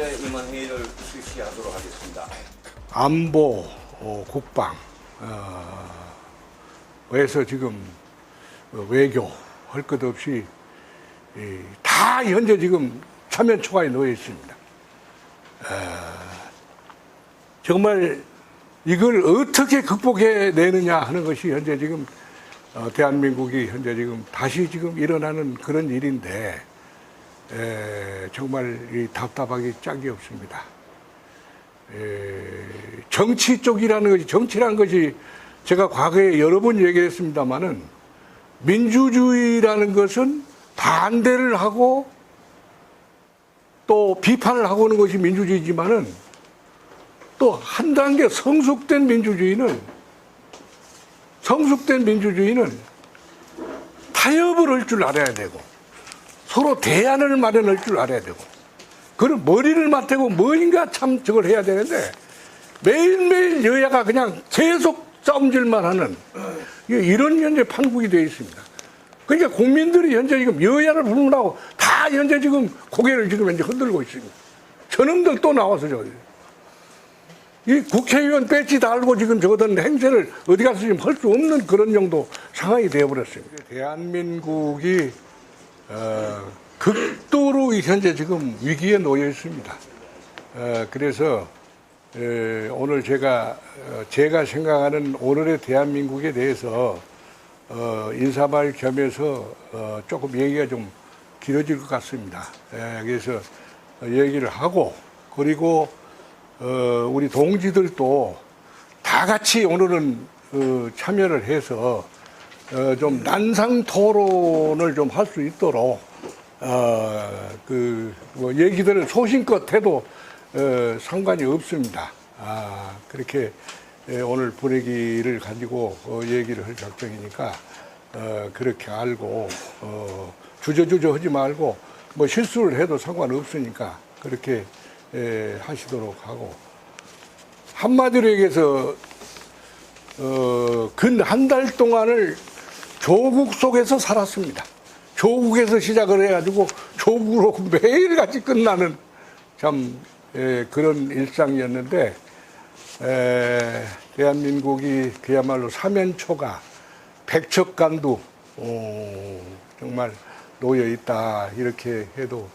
때 임원 회의를 실시하도록 하겠습니다. 안보, 어, 국방, 어, 에서 지금 어, 외교 할 것 없이 이, 다 현재 지금 참여 초과에 놓여 있습니다. 어, 정말 이걸 어떻게 극복해 내느냐 하는 것이 현재 지금 어, 대한민국이 현재 지금 다시 지금 일어나는 그런 일인데 에, 정말 이 답답하기 짝이 없습니다. 에, 정치 쪽이라는 것이 정치라는 것이 제가 과거에 여러 번 얘기했습니다마는 민주주의라는 것은 반대를 하고 또 비판을 하고 오는 것이 민주주의지만은 또 한 단계 성숙된 민주주의는 성숙된 민주주의는 타협을 할 줄 알아야 되고 서로 대안을 마련할 줄 알아야 되고 그런 머리를 맞대고 뭔가 참 저걸 해야 되는데 매일매일 여야가 그냥 계속 싸움질만 하는 이런 현재 판국이 되어 있습니다. 그러니까 국민들이 현재 지금 여야를 불문하고 다 현재 지금 고개를 지금 현재 흔들고 있습니다. 저놈들 또 나와서 저기. 이 국회의원 배지 달고 지금 저거던 행세를 어디 가서 지금 할 수 없는 그런 정도 상황이 되어버렸습니다. 대한민국이 어, 극도로 현재 지금 위기에 놓여 있습니다. 어, 그래서 에, 오늘 제가 어, 제가 생각하는 오늘의 대한민국에 대해서 어, 인사말 겸해서 어, 조금 얘기가 좀 길어질 것 같습니다. 에, 그래서 어, 얘기를 하고 그리고 어, 우리 동지들도 다 같이 오늘은 어, 참여를 해서 어, 좀 난상 토론을 좀 할 수 있도록 어, 그, 뭐 얘기들을 소신껏 해도 어, 상관이 없습니다. 아, 그렇게 예, 오늘 분위기를 가지고 어, 얘기를 할 작정이니까 어, 그렇게 알고 어, 주저주저 하지 말고 뭐 실수를 해도 상관없으니까 그렇게 예, 하시도록 하고 한마디로 얘기해서 어, 근 한 달 동안을 조국 속에서 살았습니다. 조국에서 시작을 해가지고 조국으로 매일같이 끝나는 참 에, 그런 일상이었는데 에, 대한민국이 그야말로 사면초가 백척간두 어, 정말 놓여 있다 이렇게 해도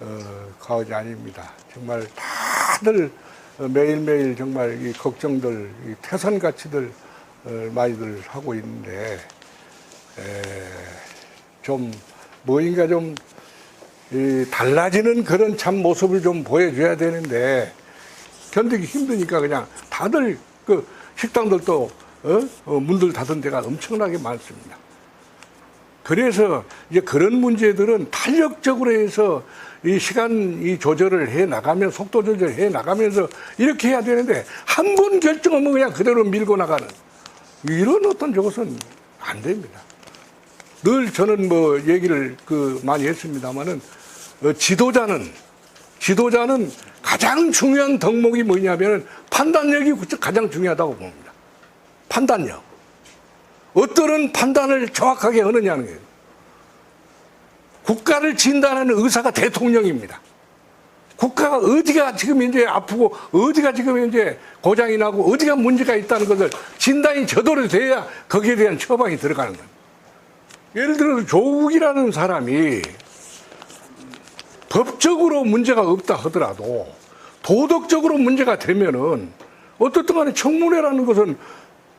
어, 과언이 아닙니다. 정말 다들 어, 매일매일 정말 이 걱정들, 이 태산 가치들 어, 많이들 하고 있는데 에, 좀 뭐인가 좀 이, 달라지는 그런 참 모습을 좀 보여줘야 되는데 견디기 힘드니까 그냥 다들 그 식당들도 어? 어, 문들 닫은 데가 엄청나게 많습니다. 그래서 이제 그런 문제들은 탄력적으로 해서 이 시간 이 조절을 해 나가면 속도 조절 해 나가면서 이렇게 해야 되는데 한 번 결정하면 그냥 그대로 밀고 나가는 이런 어떤 저것은 안 됩니다. 늘 저는 뭐 얘기를 그 많이 했습니다만은 어, 지도자는 지도자는 가장 중요한 덕목이 뭐냐면은 판단력이 가장 중요하다고 봅니다. 판단력. 어떠한 판단을 정확하게 하느냐는 거예요. 국가를 진단하는 의사가 대통령입니다. 국가가 어디가 지금 이제 아프고 어디가 지금 이제 고장이 나고 어디가 문제가 있다는 것을 진단이 저도로 돼야 거기에 대한 처방이 들어가는 거예요. 예를 들어서 조국이라는 사람이 법적으로 문제가 없다 하더라도 도덕적으로 문제가 되면은 어떻든 간에 청문회라는 것은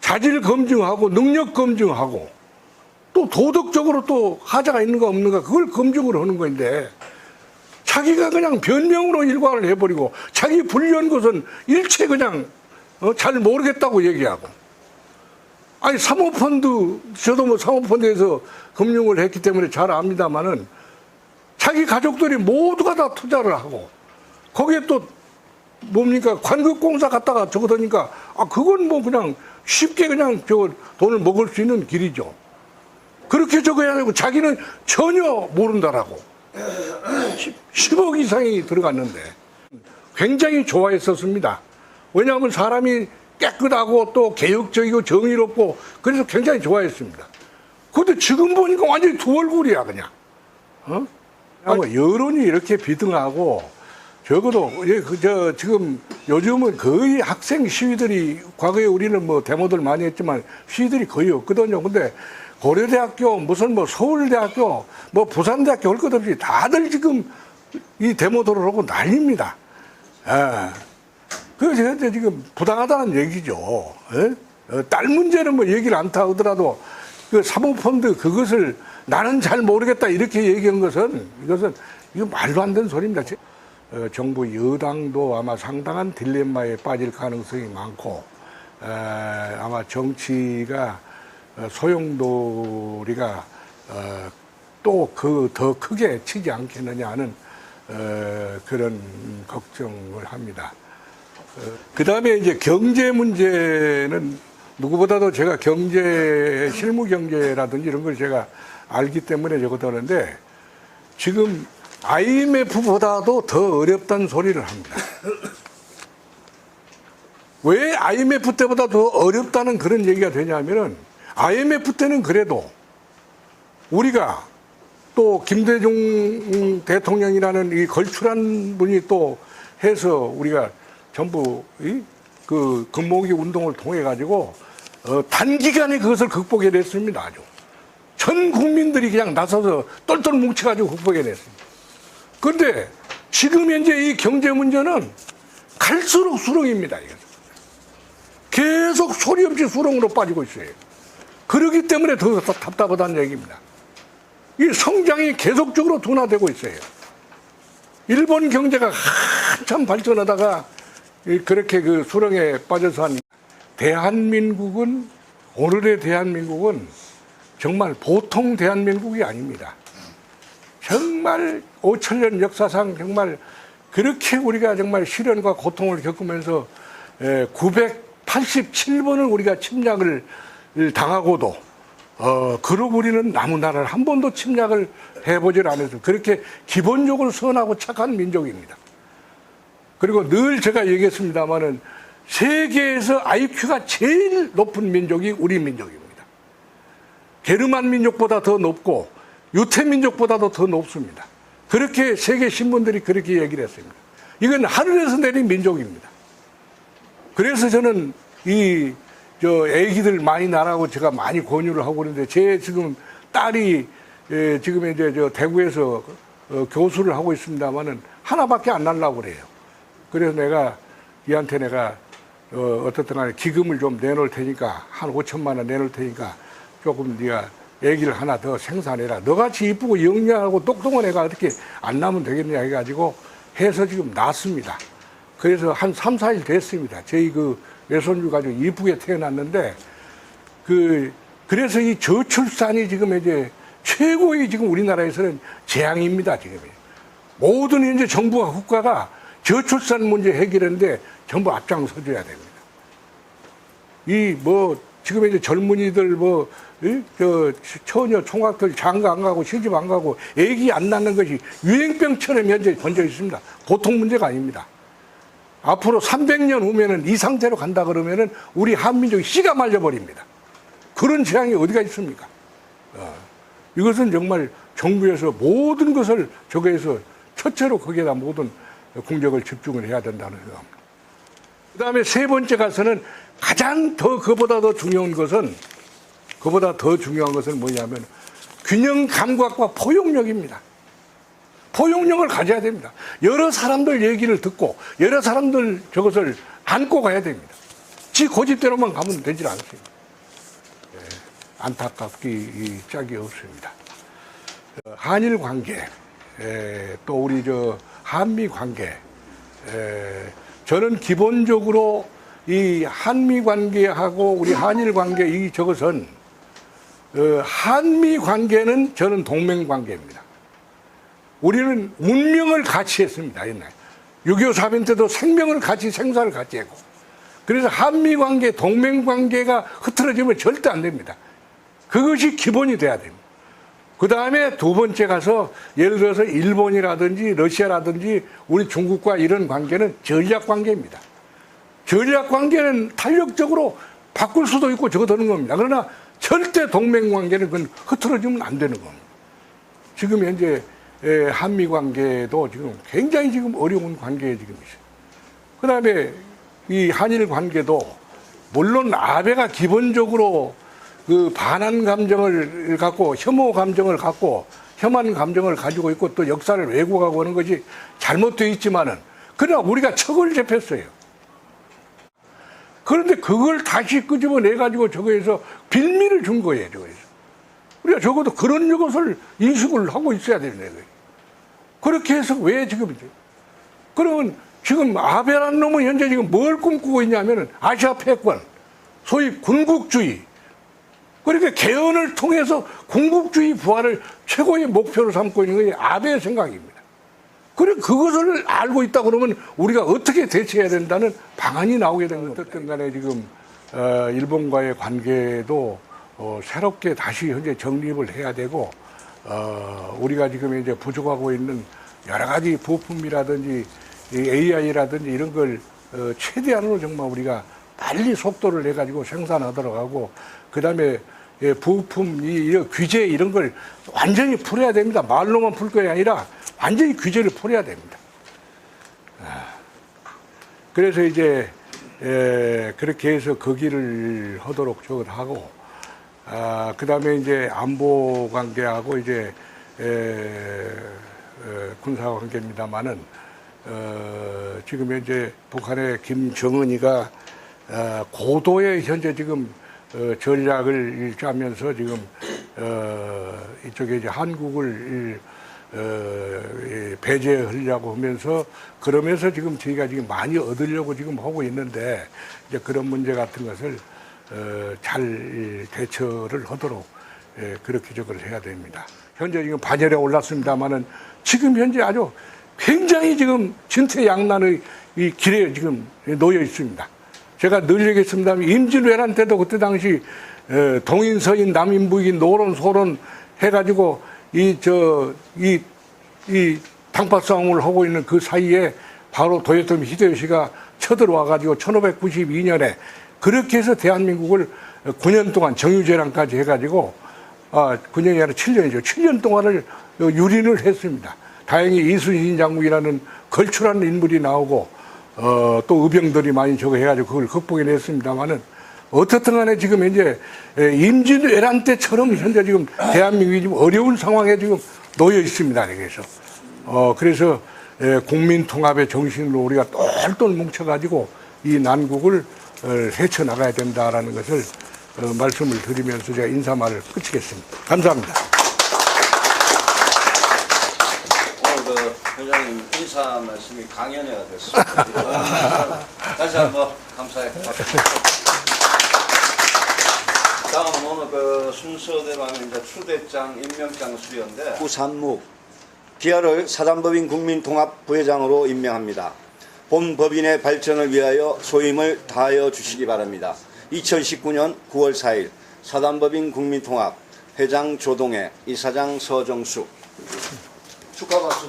자질 검증하고 능력 검증하고 또 도덕적으로 또 하자가 있는가 없는가 그걸 검증을 하는 건데 자기가 그냥 변명으로 일관을 해버리고 자기 불리한 것은 일체 그냥 어, 잘 모르겠다고 얘기하고 아니 사모펀드 저도 뭐 사모펀드에서 금융을 했기 때문에 잘 압니다마는 자기 가족들이 모두가 다 투자를 하고 거기에 또 뭡니까 관급공사 갔다가 저거 더니까 아 그건 뭐 그냥 쉽게 그냥 저 돈을 먹을 수 있는 길이죠. 그렇게 적어야 되고 자기는 전혀 모른다라고 10억 이상이 들어갔는데 굉장히 좋아했었습니다. 왜냐하면 사람이 깨끗하고 또 개혁적이고 정의롭고 그래서 굉장히 좋아했습니다. 근데 지금 보니까 완전히 두 얼굴이야 그냥. 어? 아마 여론이 이렇게 비등하고 적어도 예, 그저 지금 요즘은 거의 학생 시위들이 과거에 우리는 뭐 데모들 많이 했지만 시위들이 거의 없거든요. 근데 고려대학교 무슨 뭐 서울대학교 뭐 부산대학교 할것 없이 다들 지금 이 데모들을 하고 난립니다. 예. 그래서 현재 지금 부당하다는 얘기죠. 예? 어, 딸 문제는 뭐 얘기를 안타 하더라도 그 사모펀드 그것을 나는 잘 모르겠다 이렇게 얘기한 것은 이것은 이거 말도 안 되는 소리입니다. 제- 어, 정부 여당도 아마 상당한 딜레마에 빠질 가능성이 많고 에, 아마 정치가 어, 소용돌이가 어, 또그 더 크게 치지 않겠느냐 하는 어, 그런 걱정을 합니다. 그 다음에 이제 경제 문제는 누구보다도 제가 경제, 실무 경제라든지 이런 걸 제가 알기 때문에 적어두는데 지금 IMF보다도 더 어렵다는 소리를 합니다. 왜 IMF 때보다 더 어렵다는 그런 얘기가 되냐면은 IMF 때는 그래도 우리가 또 김대중 대통령이라는 이 걸출한 분이 또 해서 우리가 전부 이그 금모기 운동을 통해 가지고 어 단기간에 그것을 극복해냈습니다 아주 전 국민들이 그냥 나서서 똘똘 뭉쳐가지고 극복해냈습니다. 그런데 지금 현재 이 경제 문제는 갈수록 수렁입니다. 이거. 계속 소리 없이 수렁으로 빠지고 있어요. 그러기 때문에 더 답답하다는 얘기입니다. 이 성장이 계속적으로 둔화되고 있어요. 일본 경제가 한참 발전하다가 이 그렇게 그 수렁에 빠져서 한 대한민국은 오늘의 대한민국은 정말 보통 대한민국이 아닙니다. 정말 5천 년 역사상 정말 그렇게 우리가 정말 시련과 고통을 겪으면서 987번을 우리가 침략을 당하고도 어 그러고 우리는 남은 나라를 한 번도 침략을 해보질 않아서 그렇게 기본적으로 선하고 착한 민족입니다. 그리고 늘 제가 얘기했습니다마는 세계에서 IQ가 제일 높은 민족이 우리 민족입니다. 게르만 민족보다 더 높고 유태 민족보다도 더 높습니다. 그렇게 세계 신문들이 그렇게 얘기를 했습니다. 이건 하늘에서 내린 민족입니다. 그래서 저는 이, 저, 애기들 많이 나라고 제가 많이 권유를 하고 있는데, 제 지금 딸이, 예, 지금 이제 저 대구에서 어, 교수를 하고 있습니다만은 하나밖에 안 날라고 그래요. 그래서 내가 얘한테 내가 어, 어떻든 간에 기금을 좀 내놓을 테니까 한 5천만 원 내놓을 테니까 조금 네가 애기를 하나 더 생산해라. 너같이 이쁘고 영리하고 똑똑한 애가 어떻게 안 나면 되겠냐 해가지고 해서 지금 낳습니다. 그래서 한 3, 4일 됐습니다. 저희 그 외손주 가지고 이쁘게 태어났는데 그 그래서 이 저출산이 지금 이제 최고의 지금 우리나라에서는 재앙입니다. 지금 모든 이제 정부와 국가가 저출산 문제 해결하는데 전부 앞장서줘야 됩니다. 이 뭐 지금 이제 젊은이들 뭐 저 처녀 총각들 장가 안 가고 시집 안 가고 애기 안 낳는 것이 유행병처럼 현재 번져 있습니다. 보통 문제가 아닙니다. 앞으로 300년 후면은 이 상태로 간다 그러면은 우리 한민족이 씨가 말려버립니다. 그런 재앙이 어디가 있습니까? 어, 이것은 정말 정부에서 모든 것을 저거에서 첫째로 거기에다 모든 공격을 집중을 해야 된다는 생각합니다. 그 다음에 세 번째 가서는 가장 더 그보다 더 중요한 것은 그보다 더 중요한 것은 뭐냐면 균형 감각과 포용력입니다. 포용력을 가져야 됩니다. 여러 사람들 얘기를 듣고 여러 사람들 저것을 안고 가야 됩니다. 지 고집대로만 가면 되질 않습니다. 예, 안타깝기 이 짝이 없습니다. 어, 한일 관계, 에, 또 우리 저 한미 관계, 에, 저는 기본적으로 이 한미 관계하고 우리 한일 관계 이 저것은 어, 한미 관계는 저는 동맹 관계입니다. 우리는 운명을 같이 했습니다, 옛날. 6.25 사변 때도 생명을 같이, 생사를 같이 했고. 그래서 한미 관계, 동맹 관계가 흐트러지면 절대 안 됩니다. 그것이 기본이 돼야 됩니다. 그 다음에 두 번째 가서 예를 들어서 일본이라든지 러시아라든지 우리 중국과 이런 관계는 전략 관계입니다. 전략 관계는 탄력적으로 바꿀 수도 있고 적어드는 겁니다. 그러나 절대 동맹 관계는 그건 흐트러지면 안 되는 겁니다. 지금 현재 에, 한미 관계도 지금 굉장히 지금 어려운 관계에 지금 있어요. 그 다음에 이 한일 관계도 물론 아베가 기본적으로 그 반한 감정을 갖고 혐오 감정을 갖고 혐한 감정을 가지고 있고 또 역사를 왜곡하고 하는 것이 잘못되어 있지만은 그러나 우리가 척을 잡혔어요. 그런데 그걸 다시 끄집어내 가지고 저거에서 빌미를 준 거예요, 저거에서. 우리가 적어도 그런 것을 인식을 하고 있어야 되는 거예요. 그렇게 해서 왜 지금 이제 그러면 지금 아베라는 놈은 현재 지금 뭘 꿈꾸고 있냐면은 아시아 패권, 소위 군국주의. 그러니까 개헌을 통해서 군국주의 부활을 최고의 목표로 삼고 있는 게 아베의 생각입니다. 그래 그것을 알고 있다 그러면 우리가 어떻게 대처해야 된다는 방안이 나오게 되는 겁니다. 어쨌든 간에 지금 어, 일본과의 관계도 어, 새롭게 다시 현재 정립을 해야 되고 어, 우리가 지금 이제 부족하고 있는 여러 가지 부품이라든지 AI라든지 이런 걸 어, 최대한으로 정말 우리가 빨리 속도를 내 가지고 생산하도록 하고 그 다음에 예, 부품 이 규제 이런 걸 완전히 풀어야 됩니다. 말로만 풀 것이 아니라 완전히 규제를 풀어야 됩니다. 아, 그래서 이제 에, 그렇게 해서 그 길을 하도록 저걸 하고 아, 그다음에 이제 안보 관계하고 이제 에, 에, 군사 관계입니다만은 어, 지금 현재 북한의 김정은이가 어, 고도의 현재 지금 어, 전략을 짜면서 지금 어, 이쪽에 이제 한국을 어, 이 배제하려고 하면서 그러면서 지금 저희가 지금 많이 얻으려고 지금 하고 있는데 이제 그런 문제 같은 것을 어, 잘 대처를 하도록 예, 그렇게 저걸 해야 됩니다. 현재 지금 반열에 올랐습니다만은 지금 현재 아주 굉장히 지금 진퇴양난의 이 길에 지금 놓여 있습니다. 제가 늘 얘기했습니다만 임진왜란 때도 그때 당시 에, 동인 서인 남인 북인 노론 소론 해가지고 이 저 이 이 당파 싸움을 하고 있는 그 사이에 바로 도요토미 히데요시가 쳐들어와 가지고 1592년에 그렇게 해서 대한민국을 9년 동안 정유재랑까지 해가지고 아 9년이 아니라 7년이죠. 7년 동안을 유린을 했습니다. 다행히 이순신 장군이라는 걸출한 인물이 나오고 어, 또 의병들이 많이 저거 해가지고 그걸 극복해냈습니다만은 어떻든 간에 지금 이제 임진왜란 때처럼 현재 지금 대한민국이 지금 어려운 상황에 지금 놓여 있습니다. 그래서 어, 그래서 에, 국민 통합의 정신으로 우리가 똘똘 뭉쳐가지고 이 난국을 어, 헤쳐나가야 된다라는 것을 어, 말씀을 드리면서 제가 인사말을 끝이겠습니다. 감사합니다. 오늘 그 회장님 인사 말씀이 강연회가 됐습니다. 다시 한번 감사해. 다음은 오늘 그 순서대로 하면 이제 추대장 임명장 수료인데 구산묵 기아를 사단법인 국민통합부회장으로 임명합니다. 본 법인의 발전을 위하여 소임을 다하여 주시기 바랍니다. 2019년 9월 4일 사단법인 국민통합 회장 조동해 이사장 서정수 축하 박수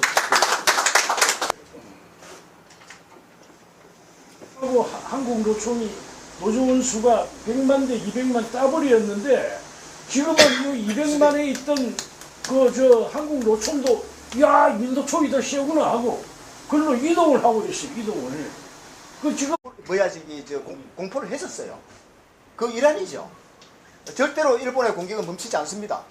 하고 하- 한국 노총이 노조원 수가 100만 대 200만 따버렸는데 지금은 이 200만에 있던 그 저 한국 노총도 야 민노총이 더 세구나 하고 그걸로 이동을 하고 있어요 이동을 그 지금 뭐야 저기 저 공, 공포를 했었어요. 그 이란이죠. 절대로 일본의 공격은 멈추지 않습니다.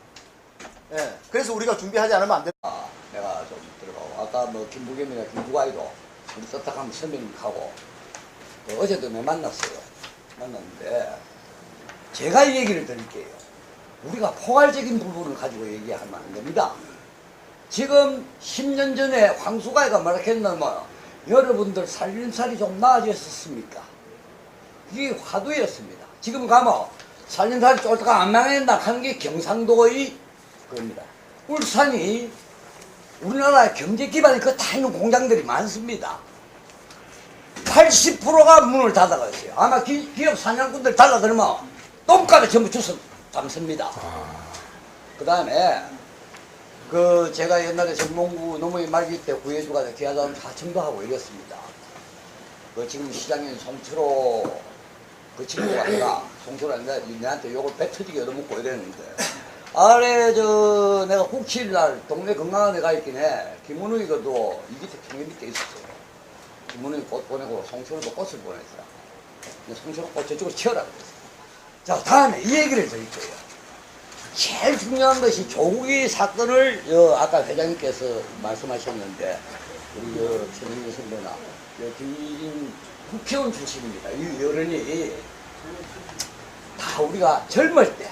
예, 그래서 우리가 준비하지 않으면 안 된다. 아, 내가 좀 들어가고 아까 뭐 김부겸이나 김부가이도 우리 설명하고 또 어제도 내 만났어요. 만났는데 제가 이 얘기를 드릴게요. 우리가 포괄적인 부분을 가지고 얘기하면 안 됩니다. 지금 10년 전에 황수가이가 했냐면 여러분들 살림살이 좀 나아졌습니까? 이게 화두였습니다. 지금 가면 살림살이 쫄다가 안 망했나 하는 게 경상도의 겁니다. 울산이 우리나라 경제 기반이 그 다 있는 공장들이 많습니다. 80%가 문을 닫아갔어요. 아마 기, 기업 사냥꾼들 달라들면 똥가루 전부 주워 담습니다. 그 다음에 그 제가 옛날에 정몽구 노무현 말기 때 구해주가 기아자원 사청도 하고 이랬습니다. 그 지금 시장인 송철호 그 친구가 아니라 송철호 아니라 내한테 욕을 배 터지게 얻어먹고 이랬는데 아래 저 내가 국칠날 동네 건강한 데가 있긴 해. 김문우이가도 이 밑에 평일 밑에 있었어 요. 김문우이 꽃 보내고 송철호도 꽃을 보냈어. 송철호 꽃 저쪽으로 치워라 그랬어. 자 다음에 이 얘기를 드릴 거예요. 제일 중요한 것이 조국이 사건을 여, 아까 회장님께서 말씀하셨는데 우리 저 최민희 선배나 여기 국회의원 출신입니다. 이 어른이 다 우리가 젊을 때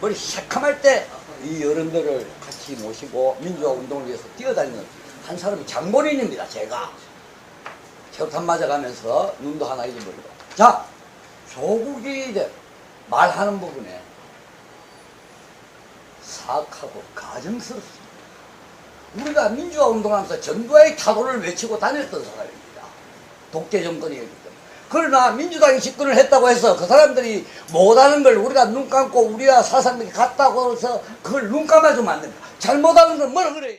머리 새카말 때이 어른들을 같이 모시고 민주화 운동을 위해서 뛰어다니는 한 사람이 장본인입니다. 제가 최탄 맞아가면서 눈도 하나 잊어버리고 자 조국이 이제 말하는 부분에 사악하고 가증스럽습니다. 우리가 민주화 운동하면서 전두환의 타도를 외치고 다녔던 사람입니다. 독재 정권이었기 때문에. 그러나 민주당이 집권을 했다고 해서 그 사람들이 못하는 걸 우리가 눈 감고 우리가 사상들이 같다고 해서 그걸 눈 감아주면 안 됩니다. 잘못하는 건 뭐라 그래요?